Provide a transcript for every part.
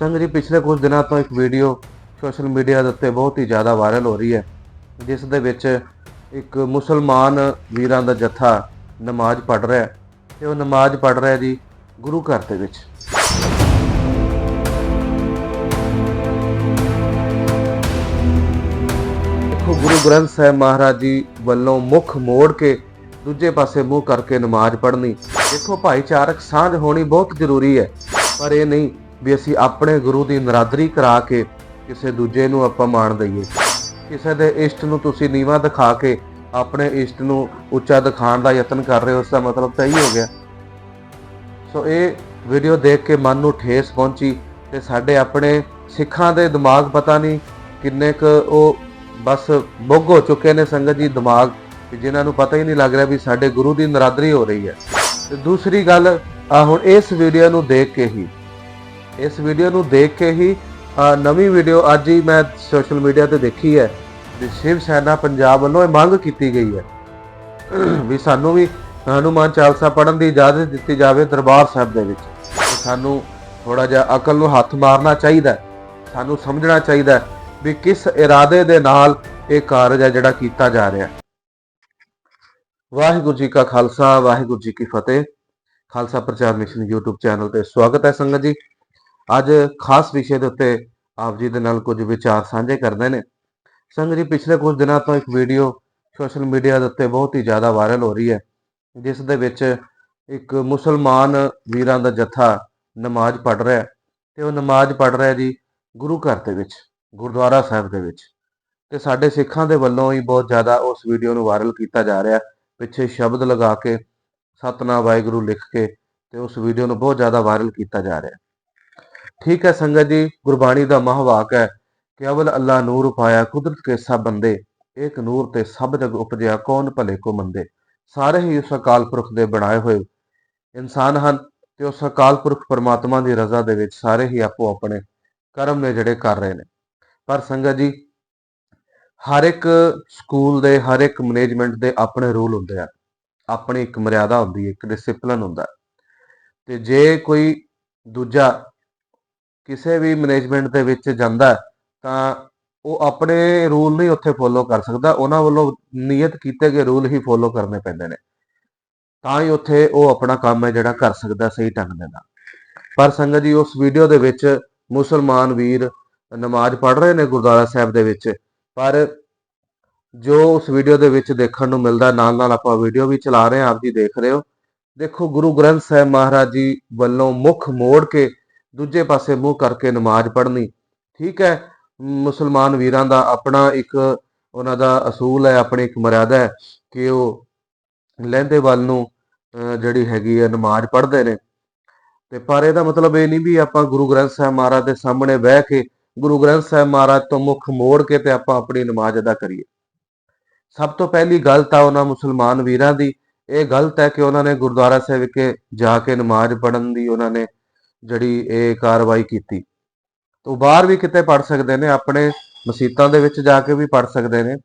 ਸੰਗ ਜੀ ਪਿਛਲੇ ਕੁਝ ਦਿਨਾਂ ਤੋਂ ਇੱਕ ਵੀਡੀਓ ਸੋਸ਼ਲ ਮੀਡੀਆ ਦੇ ਉੱਤੇ ਬਹੁਤ ਹੀ ਜ਼ਿਆਦਾ ਵਾਇਰਲ ਹੋ ਰਹੀ ਹੈ, ਜਿਸ ਦੇ ਵਿੱਚ ਇੱਕ ਮੁਸਲਮਾਨ ਵੀਰਾਂ ਦਾ ਜਥਾ ਨਮਾਜ਼ ਪੜ੍ਹ ਰਿਹਾ ਹੈ ਤੇ ਉਹ ਨਮਾਜ਼ ਪੜ੍ਹ ਰਿਹਾ ਜੀ ਗੁਰੂ ਘਰ ਦੇ ਵਿੱਚ। ਦੇਖੋ, ਗੁਰੂ ਗ੍ਰੰਥ ਸਾਹਿਬ ਮਹਾਰਾਜ ਜੀ ਵੱਲੋਂ ਮੁੱਖ ਮੋੜ ਕੇ ਦੂਜੇ ਪਾਸੇ ਮੂੰਹ ਕਰਕੇ ਨਮਾਜ਼ ਪੜ੍ਹਨੀ, ਦੇਖੋ, ਭਾਈਚਾਰਕ ਸਾਂਝ ਹੋਣੀ ਬਹੁਤ ਜ਼ਰੂਰੀ ਹੈ, ਪਰ ਇਹ ਨਹੀਂ ਵੀ ਅਸੀਂ ਆਪਣੇ ਗੁਰੂ ਦੀ ਨਰਾਦਰੀ ਕਰਾ ਕੇ ਕਿਸੇ ਦੂਜੇ ਨੂੰ ਆਪਾਂ ਮਾਣ ਦਈਏ। ਕਿਸੇ ਦੇ ਇਸ਼ਟ ਨੂੰ ਤੁਸੀਂ ਨੀਵਾ ਦਿਖਾ ਕੇ ਆਪਣੇ ਇਸ਼ਟ ਨੂੰ ਉੱਚਾ ਦਿਖਾਉਣ ਦਾ ਯਤਨ ਕਰ ਰਹੇ ਹੋ ਉਸ ਦਾ ਮਤਲਬ ਤਾਂ ਇਹੀ ਹੋ ਗਿਆ। ਸੋ ਇਹ ਵੀਡੀਓ ਦੇਖ ਕੇ ਮਨ ਨੂੰ ਠੇਸ ਪਹੁੰਚੀ ਤੇ ਸਾਡੇ ਆਪਣੇ ਸਿੱਖਾਂ ਦੇ ਦਿਮਾਗ ਪਤਾ ਨਹੀਂ ਕਿੰਨੇ ਕੁ ਉਹ ਬਸ ਬੁੱਗ ਹੋ ਚੁੱਕੇ ਨੇ ਸੰਗਤ ਜੀ ਦਿਮਾਗ ਕਿ ਜਿਨ੍ਹਾਂ ਨੂੰ ਪਤਾ ਹੀ ਨਹੀਂ ਲੱਗ ਰਿਹਾ ਵੀ ਸਾਡੇ ਗੁਰੂ ਦੀ ਨਰਾਦਰੀ ਹੋ ਰਹੀ ਹੈ। ਤੇ ਦੂਸਰੀ ਗੱਲ ਆ ਹੁਣ ਇਸ ਵੀਡੀਓ ਨੂੰ ਦੇਖ ਕੇ ਹੀ ਇਸ ਵੀਡੀਓ ਨੂੰ ਦੇਖ ਕੇ ਹੀ ਆਹ ਨਵੀਂ ਵੀਡੀਓ ਅੱਜ ਹੀ ਮੈਂ ਸੋਸ਼ਲ ਮੀਡੀਆ ਤੇ ਦੇਖੀ ਹੈ ਤੇ ਸ਼ਿਵ ਸੈਨਾ ਪੰਜਾਬ ਵੱਲੋਂ ਇਹ ਮੰਗ ਕੀਤੀ ਗਈ ਹੈ। ਵੀ ਸਾਨੂੰ ਵੀ ਹਨੂਮਾਨ ਚਾਲਸਾ ਪੜਨ ਦੀ ਇਜਾਜ਼ਤ ਦਿੱਤੀ ਜਾਵੇ ਦਰਬਾਰ ਸਾਹਿਬ ਦੇ ਵਿੱਚ। ਸਾਨੂੰ ਥੋੜਾ ਜਿਹਾ ਅਕਲ ਨੂੰ ਹੱਥ ਮਾਰਨਾ ਚਾਹੀਦਾ ਸਾਨੂੰ ਸਮਝਣਾ ਚਾਹੀਦਾ ਵੀ ਕਿਸ ਇਰਾਦੇ ਦੇ ਨਾਲ ਇਹ ਕਾਰਜ ਹੈ ਜਿਹੜਾ ਕੀਤਾ ਜਾ ਰਿਹਾ ਵਾਹਿਗੁਰੂ ਜੀ ਕਾ ਖਾਲਸਾ, ਵਾਹਿਗੁਰੂ ਜੀ ਕੀ ਫਤਿਹ। ਖਾਲਸਾ ਪ੍ਰਚਾਰ ਮਿਸ਼ਨ YouTube ਚੈਨਲ ਤੇ ਸਵਾਗਤ ਹੈ ਸੰਗਤ ਜੀ। ਅੱਜ ਖਾਸ ਵਿਸ਼ੇ ਦੇ ਉੱਤੇ ਆਪ ਜੀ ਦੇ ਨਾਲ ਕੁਝ ਵਿਚਾਰ ਸਾਂਝੇ ਕਰਦੇ ਨੇ। ਸੰਗਤ ਜੀ, ਪਿਛਲੇ ਕੁਝ ਦਿਨਾਂ ਤੋਂ ਇੱਕ ਵੀਡੀਓ ਸੋਸ਼ਲ ਮੀਡੀਆ ਦੇ ਉੱਤੇ ਬਹੁਤ ਹੀ ਜ਼ਿਆਦਾ ਵਾਇਰਲ ਹੋ ਰਹੀ ਹੈ, ਜਿਸ ਦੇ ਵਿੱਚ ਇੱਕ ਮੁਸਲਮਾਨ ਵੀਰਾਂ ਦਾ ਜੱਥਾ ਨਮਾਜ਼ ਪੜ੍ਹ ਰਿਹਾ ਹੈ ਤੇ ਉਹ ਨਮਾਜ਼ ਪੜ੍ਹ ਰਿਹਾ ਜੀ ਗੁਰੂ ਘਰ ਦੇ ਵਿੱਚ, ਗੁਰਦੁਆਰਾ ਸਾਹਿਬ ਦੇ ਵਿੱਚ। ਤੇ ਸਾਡੇ ਸਿੱਖਾਂ ਦੇ ਵੱਲੋਂ ਹੀ ਬਹੁਤ ਜ਼ਿਆਦਾ ਉਸ ਵੀਡੀਓ ਨੂੰ ਵਾਇਰਲ ਕੀਤਾ ਜਾ ਰਿਹਾ ਪਿੱਛੇ ਸ਼ਬਦ ਲਗਾ ਕੇ, ਸਤਨਾਮ ਵਾਹਿਗੁਰੂ ਲਿਖ ਕੇ ਤੇ ਉਸ ਵੀਡੀਓ ਨੂੰ ਬਹੁਤ ਜ਼ਿਆਦਾ ਵਾਇਰਲ ਕੀਤਾ ਜਾ ਰਿਹਾ ਠੀਕ ਹੈ ਸੰਗਤ ਜੀ, ਗੁਰਬਾਣੀ ਦਾ ਮਹਾਵਾਕ ਹੈ, ਕੇਵਲ ਅੱਲਾ ਨੂਰ ਪਾਇਆ ਕੁਦਰਤ ਕੇ ਸਭ ਬੰਦੇ ਇੱਕ ਨੂਰ ਤੇ ਸਭ ਜਗ ਉਪਜਿਆ ਕੌਣ ਭਲੇ ਕੋ ਮੰਦੇ। ਸਾਰੇ ਹੀ ਉਸ ਅਕਾਲ ਪੁਰਖ ਦੇ ਬਣਾਏ ਹੋਏ ਇਨਸਾਨ ਹਨ ਤੇ ਉਸ ਅਕਾਲ ਪੁਰਖ ਪਰਮਾਤਮਾ ਦੀ ਰਜ਼ਾ ਦੇ ਵਿੱਚ ਸਾਰੇ ਹੀ ਆਪੋ ਆਪਣੇ ਕਰਮ ਨੇ ਜਿਹੜੇ ਕਰ ਰਹੇ ਨੇ। ਪਰ ਸੰਗਤ ਜੀ, ਹਰ ਇੱਕ ਸਕੂਲ ਦੇ, ਹਰ ਇੱਕ ਮੈਨੇਜਮੈਂਟ ਦੇ ਆਪਣੇ ਰੂਲ ਹੁੰਦੇ ਆ ਆਪਣੀ ਇੱਕ ਮਰਿਆਦਾ ਹੁੰਦੀ ਹੈ, ਇੱਕ ਡਿਸਪਲਿਨ ਹੁੰਦਾ ਤੇ ਜੇ ਕੋਈ ਦੂਜਾ ਕਿਸੇ ਵੀ ਮੈਨੇਜਮੈਂਟ ਦੇ ਵਿੱਚ ਜਾਂਦਾ ਤਾਂ ਉਹ ਆਪਣੇ ਰੂਲ ਨਹੀਂ ਉੱਥੇ ਫੋਲੋ ਕਰ ਸਕਦਾ। ਉਹਨਾਂ ਵੱਲੋਂ ਨਿਯਤ ਕੀਤੇ ਗਏ ਰੂਲ ਹੀ ਫੋਲੋ ਕਰਨੇ ਪੈਂਦੇ ਨੇ। ਤਾਂ ਹੀ ਉੱਥੇ ਉਹ ਆਪਣਾ ਕੰਮ ਹੈ ਜਿਹੜਾ ਕਰ ਸਕਦਾ ਸਹੀ ਢੰਗ ਦੇ ਨਾਲ। ਪਰ ਸੰਗਤ ਜੀ, ਉਸ ਵੀਡੀਓ ਦੇ ਵਿੱਚ ਮੁਸਲਮਾਨ ਵੀਰ ਨਮਾਜ਼ ਪੜ੍ਹ ਰਹੇ ਨੇ ਗੁਰਦੁਆਰਾ ਸਾਹਿਬ ਦੇ ਵਿੱਚ, ਪਰ ਜੋ ਉਸ ਵੀਡੀਓ ਦੇ ਵਿੱਚ ਦੇਖਣ ਨੂੰ ਮਿਲਦਾ ਨਾਲ ਨਾਲ ਆਪਾਂ ਵੀਡੀਓ ਵੀ ਚਲਾ ਰਹੇ ਹਾਂ, ਆਪ ਜੀ ਦੇਖ ਰਹੇ ਹੋ। ਦੇਖੋ ਗੁਰੂ ਗ੍ਰੰਥ ਸਾਹਿਬ ਮਹਾਰਾਜ ਜੀ ਵੱਲੋਂ ਮੁੱਖ ਮੋੜ ਕੇ ਦੂਜੇ ਪਾਸੇ ਮੂੰਹ ਕਰਕੇ ਨਮਾਜ਼ ਪੜ੍ਹਨੀ। ਠੀਕ ਹੈ, ਮੁਸਲਮਾਨ ਵੀਰਾਂ ਦਾ ਆਪਣਾ ਇੱਕ ਉਹਨਾਂ ਦਾ ਅਸੂਲ ਹੈ, ਆਪਣੀ ਇੱਕ ਮਰਿਆਦਾ ਹੈ ਕਿ ਉਹ ਲਹਿੰਦੇ ਵੱਲ ਨੂੰ, ਅਹ, ਜਿਹੜੀ ਹੈਗੀ ਹੈ ਨਮਾਜ਼ ਪੜ੍ਹਦੇ ਨੇ। ਤੇ ਪਰ ਇਹਦਾ ਮਤਲਬ ਇਹ ਨਹੀਂ ਵੀ ਆਪਾਂ ਗੁਰੂ ਗ੍ਰੰਥ ਸਾਹਿਬ ਮਹਾਰਾਜ ਦੇ ਸਾਹਮਣੇ ਬਹਿ ਕੇ ਗੁਰੂ ਗ੍ਰੰਥ ਸਾਹਿਬ ਮਹਾਰਾਜ ਤੋਂ ਮੁੱਖ ਮੋੜ ਕੇ ਤੇ ਆਪਾਂ ਆਪਣੀ ਨਮਾਜ਼ ਅਦਾ ਕਰੀਏ। ਸਭ ਤੋਂ ਪਹਿਲੀ ਗੱਲ ਤਾਂ ਉਹਨਾਂ ਮੁਸਲਮਾਨ ਵੀਰਾਂ ਦੀ। ਇਹ ਗਲਤ ਹੈ ਕਿ ਉਹਨਾਂ ਨੇ ਗੁਰਦੁਆਰਾ ਸਾਹਿਬ ਵਿਖੇ ਜਾ ਕੇ ਨਮਾਜ਼ ਪੜ੍ਹਨ ਦੀ ਉਹਨਾਂ ਨੇ ਜਿਹੜੀ ਇਹ ਕਾਰਵਾਈ ਕੀਤੀ। ਤੋਂ ਬਾਹਰ ਵੀ ਕਿਤੇ ਪੜ ਸਕਦੇ ਨੇ, ਆਪਣੇ ਮਸੀਤਾਂ ਦੇ ਵਿੱਚ ਜਾ ਕੇ ਵੀ ਪੜ ਸਕਦੇ ਨੇ।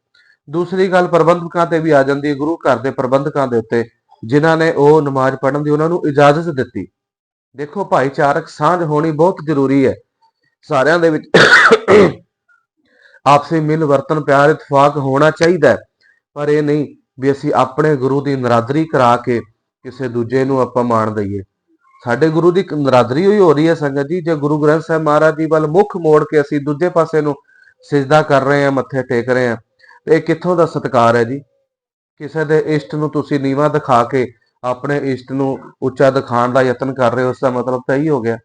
ਦੂਸਰੀ ਗੱਲ ਪ੍ਰਬੰਧਕਾਂ ਤੇ ਵੀ ਆ ਜਾਂਦੀ ਹੈ, ਗੁਰੂ ਘਰ ਦੇ ਪ੍ਰਬੰਧਕਾਂ ਦੇ ਉੱਤੇ, ਜਿਨ੍ਹਾਂ ਨੇ ਉਹ ਨਮਾਜ਼ ਪੜ੍ਹਨ ਦੀ ਉਹਨਾਂ ਨੂੰ ਇਜਾਜ਼ਤ ਦਿੱਤੀ। ਦੇਖੋ, ਭਾਈਚਾਰਕ ਸਾਂਝ ਹੋਣੀ ਬਹੁਤ ਜ਼ਰੂਰੀ ਹੈ। ਸਾਰਿਆਂ ਦੇ ਵਿੱਚ ਆਪਸੀ ਮਿਲ, ਵਰਤਨ, ਪਿਆਰ, ਇਤਫਾਕ ਹੋਣਾ ਚਾਹੀਦਾ ਹੈ। ਪਰ ਇਹ ਨਹੀਂ ਵੀ ਅਸੀਂ ਆਪਣੇ ਗੁਰੂ ਦੀ ਨਰਾਦਰੀ ਕਰਾ ਕੇ ਕਿਸੇ ਦੂਜੇ ਨੂੰ ਆਪਾਂ ਮਾਣ ਦਈਏ। ਸਾਡੇ ਗੁਰੂ ਦੀ ਨਰਾਦਰੀ ਹੋਈ ਹੋ ਰਹੀ ਹੈ ਸੰਗਤ ਜੀ, ਜੇ ਗੁਰੂ ਗ੍ਰੰਥ ਸਾਹਿਬ ਮਹਾਰਾਜ ਜੀ ਵੱਲ ਮੁੱਖ ਮੋੜ ਕੇ ਅਸੀਂ ਦੂਜੇ ਪਾਸੇ ਨੂੰ ਸਿਜਦਾ ਕਰ ਰਹੇ ਹਾਂ, ਮੱਥੇ ਟੇਕ ਰਹੇ ਹਾਂ, ਤੇ ਇਹ ਕਿੱਥੋਂ ਦਾ ਸਤਿਕਾਰ ਹੈ ਜੀ? ਕਿਸੇ ਦੇ ਇਸ਼ਟ ਨੂੰ ਤੁਸੀਂ ਨੀਵਾ ਦਿਖਾ ਕੇ ਆਪਣੇ ਇਸ਼ਟ ਨੂੰ ਉੱਚਾ ਦਿਖਾਉਣ ਦਾ ਯਤਨ ਕਰ ਰਹੇ ਹੋ, ਉਸ ਦਾ ਮਤਲਬ ਤਾਂ ਇਹੀ ਹੋ ਗਿਆ।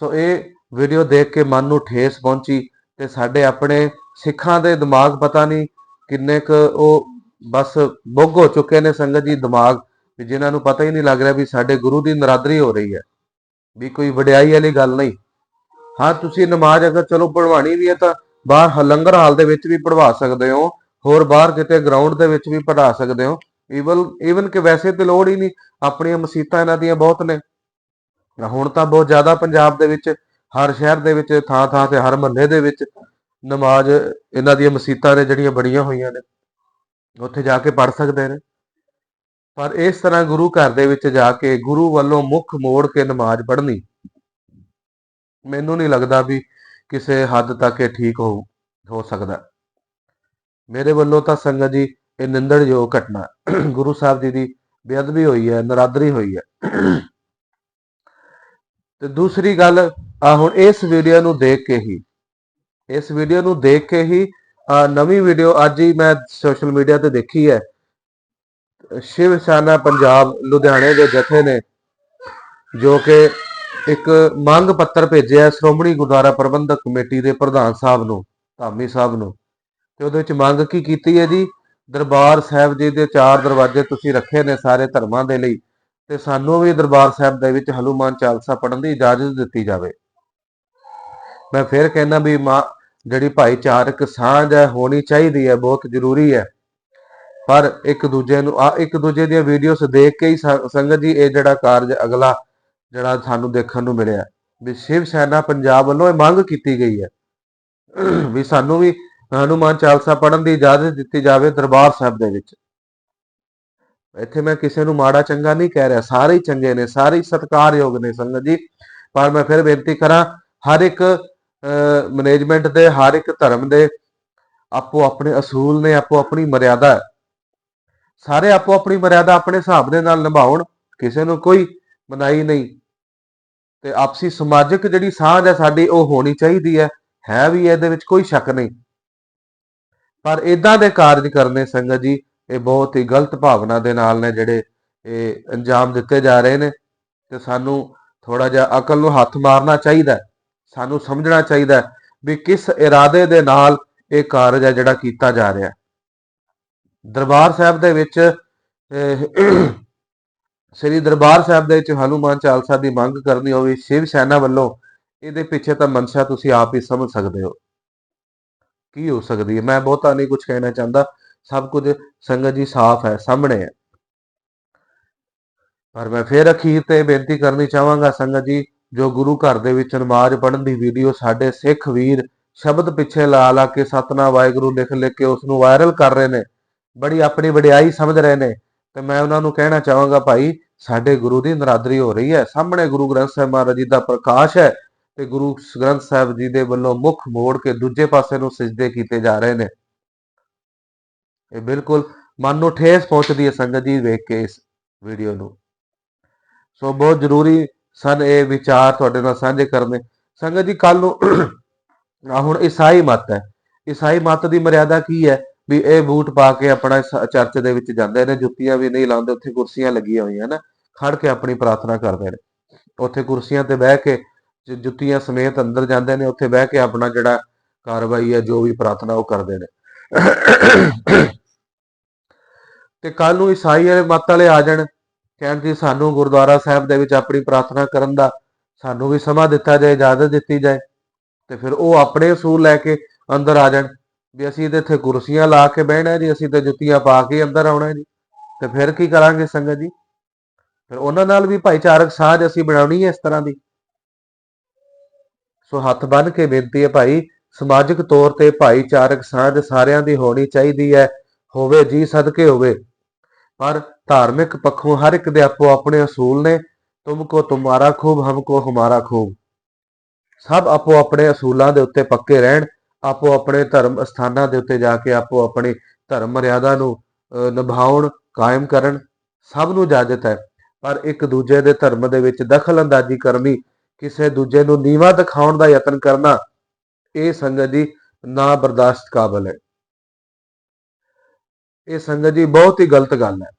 ਸੋ ਇਹ ਵੀਡੀਓ ਦੇਖ ਕੇ ਮਨ ਨੂੰ ਠੇਸ ਪਹੁੰਚੀ ਤੇ ਸਾਡੇ ਆਪਣੇ ਸਿੱਖਾਂ ਦੇ ਦਿਮਾਗ ਪਤਾ ਨਹੀਂ ਕਿੰਨੇ ਕੁ ਉਹ ਬਸ ਬੁੱਗ ਹੋ ਚੁੱਕੇ ਨੇ ਸੰਗਤ ਜੀ ਦਿਮਾਗ। ਵੀ ਜਿਨ੍ਹਾਂ ਨੂੰ ਪਤਾ ਹੀ ਨਹੀਂ ਲੱਗ ਰਿਹਾ ਵੀ ਸਾਡੇ ਗੁਰੂ ਦੀ ਨਰਾਦਰੀ ਹੋ ਰਹੀ ਹੈ, ਵੀ ਕੋਈ ਵਡਿਆਈ ਵਾਲੀ ਗੱਲ ਨਹੀਂ। ਹਾਂ, ਤੁਸੀਂ ਨਮਾਜ਼ ਅਗਰ ਚਲੋ ਪੜਵਾਣੀ ਵੀ ਹੈ ਤਾਂ ਬਾਹਰ ਲੰਗਰ ਹਾਲ ਦੇ ਵਿੱਚ ਵੀ ਪੜਵਾ ਸਕਦੇ ਹੋ, ਹੋਰ ਬਾਹਰ ਕਿਤੇ ਗਰਾਊਂਡ ਦੇ ਵਿੱਚ ਵੀ ਪੜ੍ਹਾ ਸਕਦੇ ਹੋ। ਈਵਨ ਈਵਨ ਕਿ ਵੈਸੇ ਤੇ ਲੋੜ ਹੀ ਨਹੀਂ, ਆਪਣੀਆਂ ਮਸਜਿਦਾਂ ਇਹਨਾਂ ਦੀਆਂ ਬਹੁਤ ਨੇ। ਹੁਣ ਤਾਂ ਬਹੁਤ ਜ਼ਿਆਦਾ ਪੰਜਾਬ ਦੇ ਵਿੱਚ, ਹਰ ਸ਼ਹਿਰ ਦੇ ਵਿੱਚ ਥਾਂ ਥਾਂ ਤੇ, ਹਰ ਮਹੱਲੇ ਦੇ ਵਿੱਚ ਨਮਾਜ਼ ਇਹਨਾਂ ਦੀਆਂ ਮਸਜਿਦਾਂ ਨੇ ਜਿਹੜੀਆਂ ਬਣੀਆਂ ਹੋਈਆਂ ਨੇ। ਉੱਥੇ ਜਾ ਕੇ ਪੜ ਸਕਦੇ ਨੇ। ਪਰ ਇਸ ਤਰ੍ਹਾਂ ਗੁਰੂ ਘਰ ਦੇ ਵਿੱਚ ਜਾ ਕੇ ਗੁਰੂ ਵੱਲੋਂ ਮੁੱਖ ਮੋੜ ਕੇ ਨਮਾਜ਼ ਪੜ੍ਹਨੀ ਮੈਨੂੰ ਨਹੀਂ ਲੱਗਦਾ ਵੀ ਕਿਸੇ ਹੱਦ ਤੱਕ ਇਹ ਠੀਕ ਹੋ ਹੋ ਸਕਦਾ। ਮੇਰੇ ਵੱਲੋਂ ਤਾਂ ਸੰਗਤ ਜੀ ਇਹ ਨਿੰਦਣਯੋਗ ਘਟਨਾ ਗੁਰੂ ਸਾਹਿਬ ਜੀ ਦੀ ਬੇਅਦਬੀ ਹੋਈ ਹੈ, ਨਰਾਦਰੀ ਹੋਈ ਹੈ। ਤੇ ਦੂਸਰੀ ਗੱਲ, ਆ ਹੁਣ ਇਸ ਵੀਡੀਓ ਨੂੰ ਦੇਖ ਕੇ ਹੀ, ਇਸ ਵੀਡੀਓ ਨੂੰ ਦੇਖ ਕੇ ਹੀ ਆਹ ਨਵੀਂ ਵੀਡੀਓ ਅੱਜ ਹੀ ਮੈਂ ਸੋਸ਼ਲ ਮੀਡੀਆ ਤੇ ਦੇਖੀ ਹੈ। ਸ਼ਿਵ ਸੈਨਾ ਪੰਜਾਬ ਲੁਧਿਆਣੇ ਦੇ ਜਥੇ ਨੇ, ਜੋ ਕਿ ਇੱਕ ਮੰਗ ਪੱਤਰ ਭੇਜਿਆ ਸ਼੍ਰੋਮਣੀ ਗੁਰਦੁਆਰਾ ਪ੍ਰਬੰਧਕ ਕਮੇਟੀ ਦੇ ਪ੍ਰਧਾਨ ਸਾਹਿਬ ਨੂੰ, ਧਾਮੀ ਸਾਹਿਬ ਨੂੰ। ਤੇ ਉਹਦੇ ਵਿੱਚ ਮੰਗ ਕੀ ਕੀਤੀ ਹੈ ਜੀ? ਦਰਬਾਰ ਸਾਹਿਬ ਜੀ ਦੇ ਚਾਰ ਦਰਵਾਜ਼ੇ ਤੁਸੀਂ ਰੱਖੇ ਨੇ ਸਾਰੇ ਧਰਮਾਂ ਦੇ ਲਈ, ਤੇ ਸਾਨੂੰ ਵੀ ਦਰਬਾਰ ਸਾਹਿਬ ਦੇ ਵਿੱਚ ਹਨੂਮਾਨ ਚਾਲਸਾ ਪੜਨ ਦੀ ਇਜਾਜ਼ਤ ਦਿੱਤੀ ਜਾਵੇ। ਮੈਂ ਫਿਰ ਕਹਿੰਦਾ ਵੀ ਮਾਂ, ਜਿਹੜੀ ਭਾਈਚਾਰਕ ਸਾਂਝ ਹੈ, ਹੋਣੀ ਚਾਹੀਦੀ ਹੈ, ਬਹੁਤ ਜ਼ਰੂਰੀ ਹੈ। ਪਰ ਇੱਕ ਦੂਜੇ ਨੂੰ ਆ ਇੱਕ ਦੂਜੇ ਦੀਆਂ ਵੀਡੀਓਸ ਦੇਖ ਕੇ ਹੀ ਸੰਗਤ ਜੀ, ਇਹ ਜਿਹੜਾ ਕਾਰਜ ਅਗਲਾ ਜਿਹੜਾ ਸਾਨੂੰ ਦੇਖਣ ਨੂੰ ਮਿਲਿਆ। ਵੀ ਸ਼ਿਵ ਸੈਨਾ ਪੰਜਾਬ ਵੱਲੋਂ ਇਹ ਮੰਗ ਕੀਤੀ ਗਈ ਹੈ। ਵੀ ਸਾਨੂੰ ਵੀ ਹਨੂਮਾਨ ਚਾਲਸਾ ਪੜਨ ਦੀ ਇਜਾਜ਼ਤ ਦਿੱਤੀ ਜਾਵੇ ਦਰਬਾਰ ਸਾਹਿਬ ਦੇ ਵਿੱਚ। ਇੱਥੇ ਮੈਂ ਕਿਸੇ ਨੂੰ ਮਾੜਾ ਚੰਗਾ ਨਹੀਂ ਕਹਿ ਰਿਹਾ। ਸਾਰੇ ਹੀ ਚੰਗੇ ਨੇ, ਸਾਰੇ ਹੀ ਸਤਿਕਾਰਯੋਗ ਨੇ ਸੰਗਤ ਜੀ। ਪਰ ਮੈਂ ਫਿਰ ਬੇਨਤੀ ਕਰਾਂ, ਹਰ ਇੱਕ ਮੈਨੇਜਮੈਂਟ ਦੇ, ਹਰ ਇੱਕ ਧਰਮ ਦੇ ਆਪੋ ਆਪਣੇ ਅਸੂਲ ਨੇ ਆਪੋ ਆਪਣੀ ਮਰਿਆਦਾ ਹੈ। ਸਾਰੇ ਆਪੋ ਆਪਣੀ ਮਰਿਆਦਾ ਆਪਣੇ ਹਿਸਾਬ ਦੇ ਨਾਲ ਨਿਭਾਉਣ, ਕਿਸੇ ਨੂੰ ਕੋਈ ਮਨਾਈ ਨਹੀਂ। ਤੇ ਆਪਸੀ ਸਮਾਜਿਕ ਜਿਹੜੀ ਸਾਂਝ ਹੈ ਸਾਡੀ, ਉਹ ਹੋਣੀ ਚਾਹੀਦੀ ਹੈ ਹੈ ਵੀ ਇਹਦੇ ਵਿੱਚ ਕੋਈ ਸ਼ੱਕ ਨਹੀਂ। ਪਰ ਇਦਾਂ ਦੇ ਕਾਰਜ ਕਰਨੇ ਸੰਗਤ ਜੀ, ਇਹ ਬਹੁਤ ਹੀ ਗਲਤ ਭਾਵਨਾ ਦੇ ਨਾਲ ਨੇ ਜਿਹੜੇ ਇਹ ਅੰਜਾਮ ਦਿੱਤੇ ਜਾ ਰਹੇ ਨੇ। ਤੇ ਸਾਨੂੰ ਥੋੜਾ ਜਿਹਾ ਅਕਲ ਨੂੰ ਹੱਥ ਮਾਰਨਾ ਚਾਹੀਦਾ ਸਾਨੂੰ ਸਮਝਣਾ ਚਾਹੀਦਾ ਵੀ ਕਿਸ ਇਰਾਦੇ ਦੇ ਨਾਲ ਇਹ ਕਾਰਜ ਹੈ ਜਿਹੜਾ ਕੀਤਾ ਜਾ ਰਿਹਾ ਦਰਬਾਰ ਸਾਹਿਬ ਦੇ ਵਿੱਚ ਅਹ, ਸ੍ਰੀ ਦਰਬਾਰ ਸਾਹਿਬ ਦੇ ਵਿੱਚ ਹਨੂਮਾਨ ਚਾਲਸਾ ਦੀ ਮੰਗ ਕਰਨੀ ਹੋਵੇ ਸ਼ਿਵ ਸੈਨਾ ਵੱਲੋਂ ਇਹਦੇ ਪਿੱਛੇ ਤਾਂ ਮਨਸ਼ਾ ਤੁਸੀਂ ਆਪ ਹੀ ਸਮਝ ਸਕਦੇ ਹੋ। ਕੀ ਹੋ ਸਕਦੀ ਹੈ? ਮੈਂ ਬਹੁਤਾ ਨਹੀਂ ਕੁਝ ਕਹਿਣਾ ਚਾਹੁੰਦਾ। ਸਭ ਕੁਝ ਸੰਗਤ ਜੀ ਸਾਫ਼ ਹੈ ਸਾਹਮਣੇ ਹੈ। ਪਰ ਮੈਂ ਫੇਰ ਅਖੀਰ ਤੇ ਬੇਨਤੀ ਕਰਨੀ ਚਾਹਾਂਗਾ ਸੰਗਤ ਜੀ ਜੋ ਗੁਰੂ ਘਰ ਦੇ ਵਿੱਚ ਨਮਾਜ਼ ਪੜ੍ਹਨ ਦੀ ਵੀਡੀਓ ਸਾਡੇ ਸਿੱਖ ਵੀਰ ਸ਼ਬਦ ਪਿੱਛੇ ਲਾ ਲਾ ਕੇ ਸਤਨਾ ਵਾਹਿਗੁਰੂ ਲਿਖ ਲਿਖ ਕੇ ਉਸ ਨੂੰ ਵਾਇਰਲ ਕਰ ਰਹੇ ਨੇ। ਬੜੀ ਆਪਣੀ ਵਡਿਆਈ ਸਮਝ ਰਹੇ ਨੇ। ਤੇ ਮੈਂ ਉਹਨਾਂ ਨੂੰ ਕਹਿਣਾ ਚਾਹਾਂਗਾ ਭਾਈ, ਸਾਡੇ ਗੁਰੂ ਦੀ ਨਰਾਦਰੀ ਹੋ ਰਹੀ ਹੈ। ਸਾਹਮਣੇ ਗੁਰੂ ਗ੍ਰੰਥ ਸਾਹਿਬ ਮਹਾਰਾਜ ਜੀ ਦਾ ਪ੍ਰਕਾਸ਼ ਹੈ ਤੇ ਗੁਰੂ ਗ੍ਰੰਥ ਸਾਹਿਬ ਜੀ ਦੇ ਵੱਲੋਂ ਮੁੱਖ ਮੋੜ ਕੇ ਦੂਜੇ ਪਾਸੇ ਨੂੰ ਸਿਜਦੇ ਕੀਤੇ ਜਾ ਰਹੇ ਨੇ। ਇਹ ਬਿਲਕੁਲ ਮਨ ਨੂੰ ਠੇਸ ਪਹੁੰਚਦੀ ਹੈ ਸੰਗਤ ਜੀ ਵੇਖ ਕੇ ਇਸ ਵੀਡੀਓ ਨੂੰ। ਸੋ ਬਹੁਤ ਜ਼ਰੂਰੀ ਸਨ ਇਹ ਵਿਚਾਰ ਤੁਹਾਡੇ ਨਾਲ ਸਾਂਝੇ ਕਰਨੇ। ਸੰਗਤ ਜੀ ਕੱਲ ਨੂੰ ਹੁਣ ਈਸਾਈ ਮਤ ਹੈ। ਈਸਾਈ ਮਤ ਦੀ ਮਰਿਆਦਾ ਕੀ ਹੈ? ਵੀ ਇਹ ਬੂਟ ਪਾ ਕੇ ਆਪਣਾ ਸ- ਚਰਚ ਦੇ ਵਿੱਚ ਜਾਂਦੇ ਨੇ, ਜੁੱਤੀਆਂ ਵੀ ਨਹੀਂ ਲਾਉਂਦੇ, ਉੱਥੇ ਕੁਰਸੀਆਂ ਲੱਗੀਆਂ ਹੋਈਆਂ ਨਾ, ਖੜ ਕੇ ਆਪਣੀ ਪ੍ਰਾਰਥਨਾ ਕਰਦੇ ਨੇ। ਉੱਥੇ ਕੁਰਸੀਆਂ ਤੇ ਬਹਿ ਕੇ ਜੁੱਤੀਆਂ ਸਮੇਤ ਅੰਦਰ ਜਾਂਦੇ ਨੇ, ਉੱਥੇ ਬਹਿ ਕੇ ਆਪਣਾ ਜਿਹੜਾ ਕਾਰਵਾਈ ਹੈ, ਜੋ ਵੀ ਪ੍ਰਾਰਥਨਾ ਉਹ ਕਰਦੇ ਨੇ। ਤੇ ਕੱਲ ਨੂੰ ਈਸਾਈ ਵਾਲੇ ਮਤ ਵਾਲੇ ਆ ਜਾਣ, ਕਹਿਣ ਜੀ ਸਾਨੂੰ ਗੁਰਦੁਆਰਾ ਸਾਹਿਬ ਦੇ ਵਿੱਚ ਆਪਣੀ ਪ੍ਰਾਰਥਨਾ ਕਰਨ ਦਾ ਸਾਨੂੰ ਵੀ ਸਮਾਂ ਦਿੱਤਾ ਜਾਏ, ਇਜਾਜ਼ਤ ਦਿੱਤੀ ਜਾਏ, ਤੇ ਫਿਰ ਉਹ ਆਪਣੇ ਅਸੂਲ ਲੈ ਕੇ ਅੰਦਰ ਆ ਜਾਣ। ਵੀ ਅਸੀਂ ਤੇ ਇੱਥੇ ਕੁਰਸੀਆਂ ਲਾ ਕੇ ਬਹਿਣਾ ਜੀ, ਅਸੀਂ ਤੇ ਜੁੱਤੀਆਂ ਪਾ ਕੇ ਅੰਦਰ ਆਉਣਾ ਜੀ। ਤੇ ਫਿਰ ਕੀ ਕਰਾਂਗੇ ਸੰਗਤ ਜੀ? ਫਿਰ ਉਹਨਾਂ ਨਾਲ ਵੀ ਭਾਈਚਾਰਕ ਸਾਂਝ ਅਸੀਂ ਬਣਾਉਣੀ ਹੈ ਇਸ ਤਰ੍ਹਾਂ ਦੀ। ਸੋ ਹੱਥ ਬੰਨ ਕੇ ਬੇਨਤੀ ਹੈ ਭਾਈ, ਸਮਾਜਿਕ ਤੌਰ ਤੇ ਭਾਈਚਾਰਕ ਸਾਂਝ ਸਾਰਿਆਂ ਦੀ ਹੋਣੀ ਚਾਹੀਦੀ ਹੈ, ਹੋਵੇ ਜੀ ਸਦਕੇ ਹੋਵੇ। ਪਰ ਧਾਰਮਿਕ ਪੱਖੋਂ ਹਰ ਇੱਕ ਦੇ ਆਪੋ ਆਪਣੇ ਅਸੂਲ ਨੇ ਤੁਮਕੋ ਤੁਮਾਰਾ ਖੂਬ ਹਮਕੋ ਹਮਾਰਾ ਖੂਬ। ਸਭ ਆਪੋ ਆਪਣੇ ਅਸੂਲਾਂ ਦੇ ਉੱਤੇ ਪੱਕੇ ਰਹਿਣ ਆਪੋ ਆਪਣੇ ਧਰਮ ਸਥਾਨਾਂ ਦੇ ਉੱਤੇ ਜਾ ਕੇ ਆਪੋ ਆਪਣੀ ਧਰਮ ਮਰਿਆਦਾ ਨੂੰ ਅਹ, ਨਿਭਾਉਣ ਕਾਇਮ ਕਰਨ ਸਭ ਨੂੰ ਇਜਾਜ਼ਤ ਹੈ। ਪਰ ਇੱਕ ਦੂਜੇ ਦੇ ਧਰਮ ਦੇ ਵਿੱਚ ਦਖਲ ਅੰਦਾਜ਼ੀ ਕਰਨੀ ਕਿਸੇ ਦੂਜੇ ਨੂੰ ਨੀਵਾ ਦਿਖਾਉਣ ਦਾ ਯਤਨ ਕਰਨਾ ਇਹ ਸੰਗਤ ਜੀ ਨਾ ਬਰਦਾਸ਼ਤ ਕਾਬਲ ਹੈ। ਇਹ ਸੰਗਤ ਜੀ ਬਹੁਤ ਹੀ ਗਲਤ ਗੱਲ ਹੈ।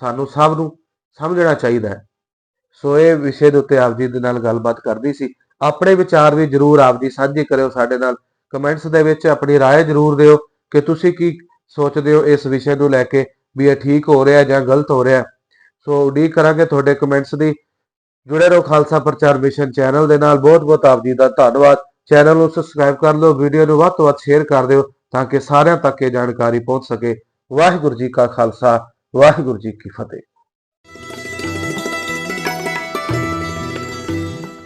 ਸਾਨੂੰ ਸਭ ਨੂੰ ਸਮਝਣਾ ਚਾਹੀਦਾ ਹੈ। ਸੋ ਇਹ ਵਿਸ਼ੇ ਦੇ ਉੱਤੇ ਆਪ ਜੀ ਦੇ ਨਾਲ ਗੱਲਬਾਤ ਕਰਦੀ ਸੀ। ਆਪਣੇ ਵਿਚਾਰ ਵੀ ਜਰੂਰ ਆਪ ਜੀ ਸਾਂਝੇ ਕਰਿਓ ਸਾਡੇ ਨਾਲ। ਕਮੈਂਟਸ ਦੇ ਵਿੱਚ ਆਪਣੀ رائے ਜਰੂਰ ਦਿਓ ਕਿ ਤੁਸੀਂ ਕੀ ਸੋਚਦੇ ਹੋ ਇਸ ਵਿਸ਼ੇ ਨੂੰ ਲੈ ਕੇ ਵੀ ਇਹ ਠੀਕ ਹੋ ਰਿਹਾ ਜਾਂ ਗਲਤ ਹੋ ਰਿਹਾ ਸੋ ਉਡੀਕ ਕਰਾਂਗੇ ਤੁਹਾਡੇ ਕਮੈਂਟਸ ਦੀ ਜੁੜੇ ਰਹੋ ਖਾਲਸਾ ਪ੍ਰਚਾਰ ਮਿਸ਼ਨ ਚੈਨਲ ਦੇ ਨਾਲ ਬਹੁਤ ਬਹੁਤ ਆਪ ਜੀ ਦਾ ਧੰਨਵਾਦ ਚੈਨਲ ਨੂੰ ਸਬਸਕ੍ਰਾਈਬ ਕਰ ਲਓ ਵੀਡੀਓ ਨੂੰ ਵੱਧ ਤੋਂ ਵੱਧ ਸ਼ੇਅਰ ਕਰ ਦਿਓ ਤਾਂ ਕਿ ਸਾਰਿਆਂ ਤੱਕ ਇਹ ਜਾਣਕਾਰੀ ਪਹੁੰਚ ਸਕੇ ਵਾਹਿਗੁਰੂ ਜੀ ਕਾ ਖਾਲਸਾ ਵਾਹਿਗੁਰੂ ਜੀ ਕੀ ਫਤਿਹ